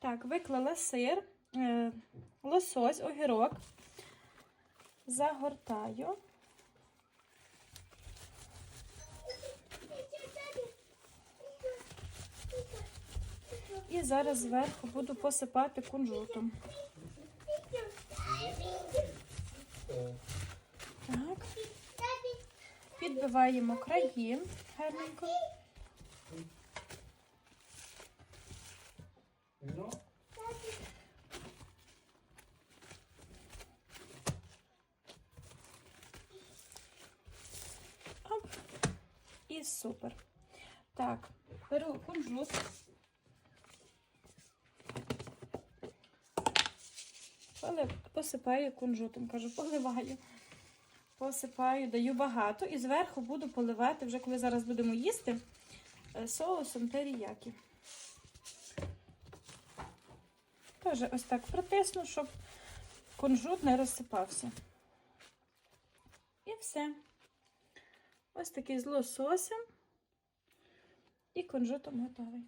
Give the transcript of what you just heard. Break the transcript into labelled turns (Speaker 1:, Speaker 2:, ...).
Speaker 1: Так, виклала сир, е, лосось, огірок. Загортаю. І зараз зверху буду посипати кунжутом. Так. Підбиваємо краї гарненько. І супер. Так, беру кунжут. Посипаю кунжутом, кажу, поливаю. Посипаю, даю багато і зверху буду поливати, вже коли зараз будемо їсти, е, соусом теріякі. Теж ось так протисну, щоб кунжут не розсипався. І все. Ось такий з лососем і кунжутом готовий.